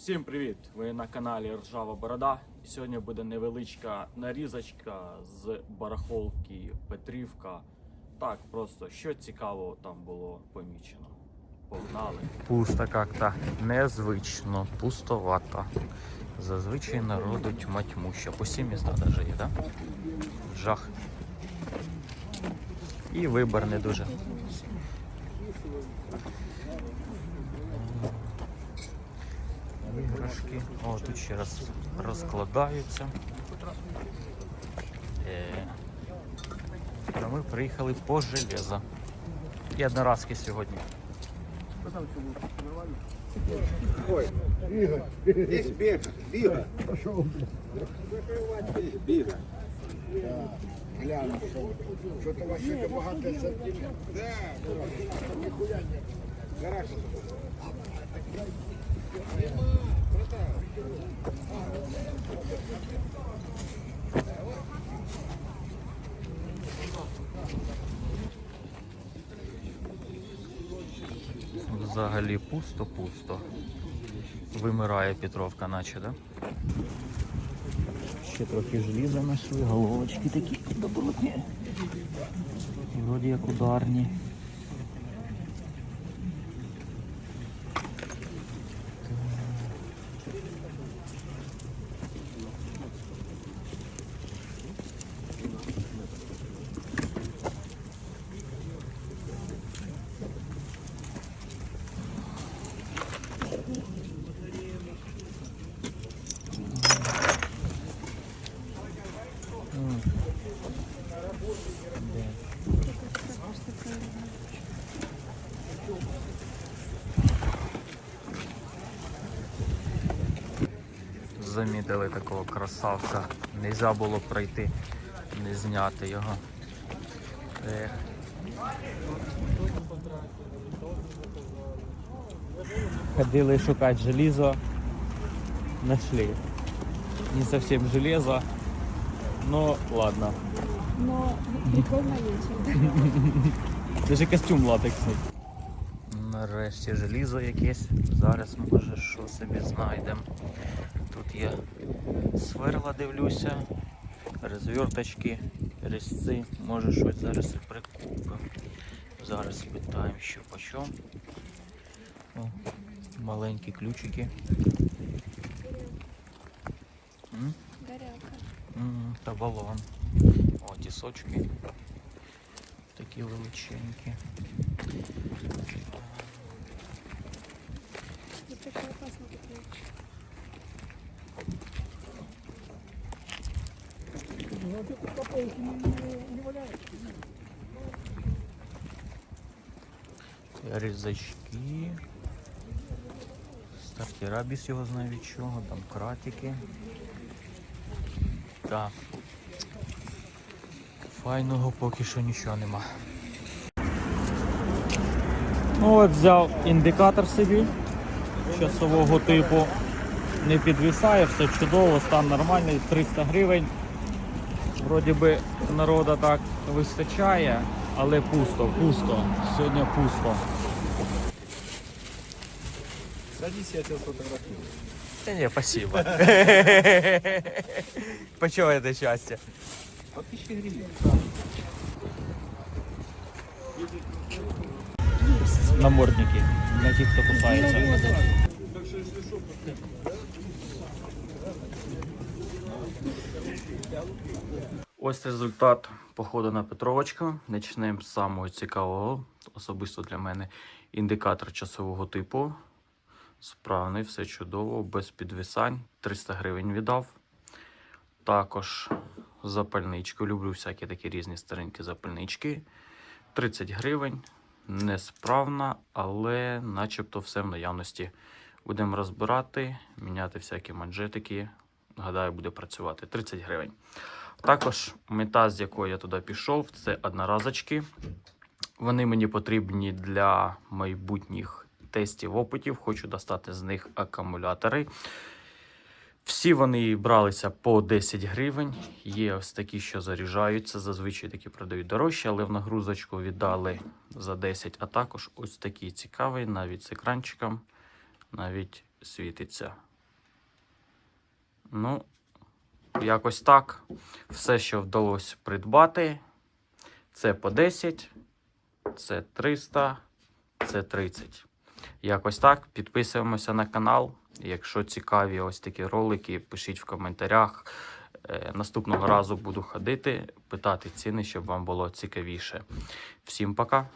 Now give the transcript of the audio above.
Всім привіт! Ви на каналі Ржава Борода. І сьогодні буде невеличка нарізочка з барахолки Петрівка. Так, просто що цікавого там було помічено. Погнали. Пусто як-то незвично, пустовато. Зазвичай народу тьма тьмуща. По сім міста навіть є? Да? Жах. І вибір не дуже. Іграшки. О, тут ще раз розкладаються. Е, а ми приїхали по железо. І одноразки сьогодні. Десь біга, біга. Десь біга. Гляну, що, що то вас сьогодні багато сортів. Гараж. Взагалі пусто-пусто. Вимирає Петровка, наче, да? Ще трохи желіза знайшли, головочки такі добротні. Вроді як ударні. Замітили такого красавця. Нельзя було пройти, не зняти його. Ех. Ходили шукати желізо. Нашли. Не совсем железо. Но ладно. Но прикольно вечер. Даже костюм латексний. Нарешті желізо якесь. Зараз може що собі знайдемо. Тут є сверла, дивлюся, розверточки, резці. Може щось зараз і прикупимо. Зараз питаємо, що по чому. Маленькі ключики. Горелка. Та балон. О, тісочки. Такі величенькі. Різачки. Стартера без його знає від чого, там кратики. Так. Файного поки що нічого нема. Ну от взяв індикатор собі часового типу. Не підвисає, все чудово, стан нормальний, 300 гривень. Вроді би народа так вистачає, але пусто, пусто. Сьогодні пусто. Садись, я тебе сфотографирую. Да не, спасибо. Почему это счастье? По тысяче гривен. Намордники. Для тех, кто кусается. Ось результат походу на Петровочку. Почнемо з самого цікавого, особисто для мене, індикатор часового типу. Справний, все чудово, без підвисань. 300 гривень віддав. Також запальничку. Люблю всякі такі різні старенькі запальнички. 30 гривень. Несправна, але начебто все в наявності. Будемо розбирати, міняти всякі манжетики. Гадаю, буде працювати. 30 гривень. Також мета, з якої я туди пішов, це одноразочки. Вони мені потрібні для майбутніх тестів опитів. Хочу достати з них акумулятори. Всі вони бралися по 10 гривень. Є ось такі, що заряджаються. Зазвичай такі продають дорожче, але в нагрузочку віддали за 10. А також ось такий цікавий, навіть з екранчиком, навіть світиться. Ну, якось так. Все, що вдалося придбати, це по 10, це 300, це 30. Якось так. Підписуємося на канал. Якщо цікаві ось такі ролики, пишіть в коментарях. Е, Наступного разу буду ходити, питати ціни, щоб вам було цікавіше. Всім пока!